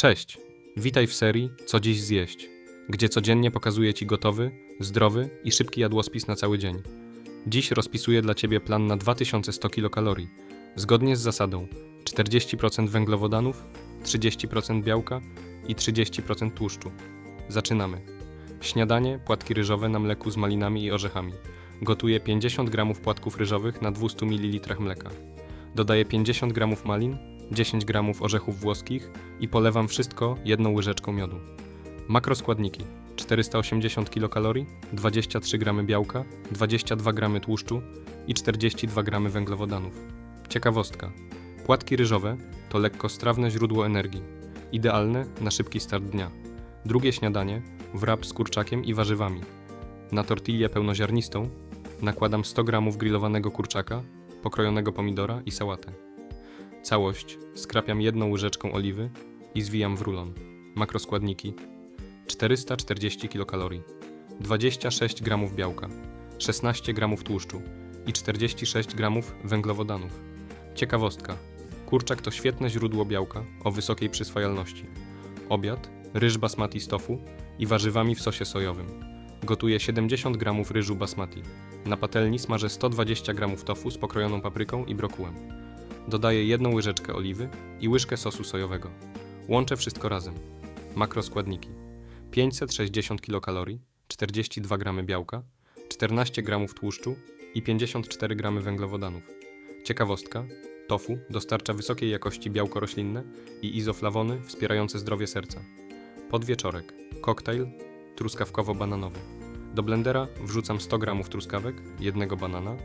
Cześć! Witaj w serii Co dziś zjeść, gdzie codziennie pokazuję Ci gotowy, zdrowy i szybki jadłospis na cały dzień. Dziś rozpisuję dla Ciebie plan na 2100 kilokalorii, zgodnie z zasadą 40% węglowodanów, 30% białka i 30% tłuszczu. Zaczynamy. Śniadanie, płatki ryżowe na mleku z malinami i orzechami. Gotuję 50 g płatków ryżowych na 200 ml mleka. Dodaję 50 g malin, 10 g orzechów włoskich i polewam wszystko jedną łyżeczką miodu. Makroskładniki: 480 kcal, 23 g białka, 22 g tłuszczu i 42 g węglowodanów. Ciekawostka: płatki ryżowe to lekkostrawne źródło energii, idealne na szybki start dnia. Drugie śniadanie wrap z kurczakiem i warzywami. Na tortillę pełnoziarnistą nakładam 100 g grillowanego kurczaka, pokrojonego pomidora i sałatę. Całość skrapiam jedną łyżeczką oliwy i zwijam w rulon. Makroskładniki: 440 kilokalorii, 26 g białka, 16 g tłuszczu i 46 g węglowodanów. Ciekawostka: kurczak to świetne źródło białka o wysokiej przyswajalności. Obiad: ryż basmati z tofu i warzywami w sosie sojowym. Gotuję 70 g ryżu basmati. Na patelni smażę 120 g tofu z pokrojoną papryką i brokułem. Dodaję jedną łyżeczkę oliwy i łyżkę sosu sojowego. Łączę wszystko razem. Makroskładniki: 560 kilokalorii, 42 g białka, 14 g tłuszczu i 54 g węglowodanów. Ciekawostka: tofu dostarcza wysokiej jakości białko roślinne i izoflawony wspierające zdrowie serca. Podwieczorek: koktajl truskawkowo-bananowy. Do blendera wrzucam 100 g truskawek, jednego banana,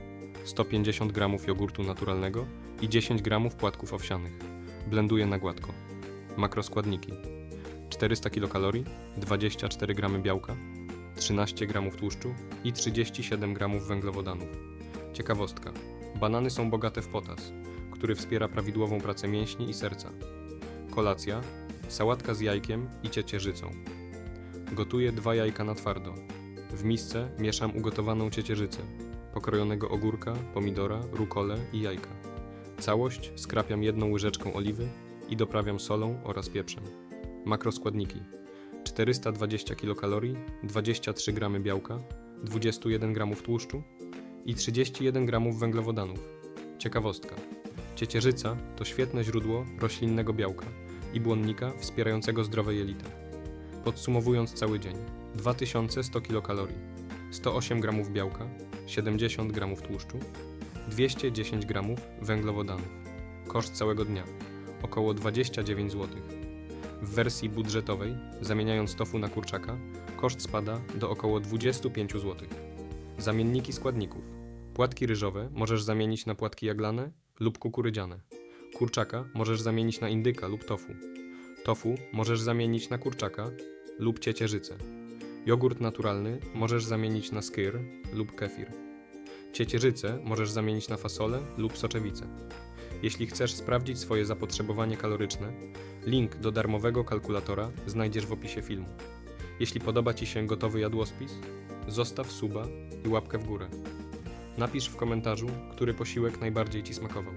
150 g jogurtu naturalnego i 10 g płatków owsianych. Blenduję na gładko. Makroskładniki: 400 kilokalorii, 24 g białka, 13 g tłuszczu i 37 g węglowodanów. Ciekawostka: banany są bogate w potas, który wspiera prawidłową pracę mięśni i serca. Kolacja: sałatka z jajkiem i ciecierzycą. Gotuję dwa jajka na twardo. W misce mieszam ugotowaną ciecierzycę, pokrojonego ogórka, pomidora, rukolę i jajka. Całość skrapiam jedną łyżeczką oliwy i doprawiam solą oraz pieprzem. Makroskładniki: 420 kilokalorii, 23 g białka, 21 g tłuszczu i 31 g węglowodanów. Ciekawostka: ciecierzyca to świetne źródło roślinnego białka i błonnika wspierającego zdrowe jelita. Podsumowując cały dzień: 2100 kilokalorii, 108 g białka, 70 g tłuszczu, 210 g węglowodanów. Koszt całego dnia około 29 zł. W wersji budżetowej, zamieniając tofu na kurczaka, koszt spada do około 25 zł. Zamienniki składników. Płatki ryżowe możesz zamienić na płatki jaglane lub kukurydziane. Kurczaka możesz zamienić na indyka lub tofu. Tofu możesz zamienić na kurczaka lub ciecierzycę. Jogurt naturalny możesz zamienić na skyr lub kefir. Ciecierzycę możesz zamienić na fasolę lub soczewicę. Jeśli chcesz sprawdzić swoje zapotrzebowanie kaloryczne, link do darmowego kalkulatora znajdziesz w opisie filmu. Jeśli podoba Ci się gotowy jadłospis, zostaw suba i łapkę w górę. Napisz w komentarzu, który posiłek najbardziej Ci smakował.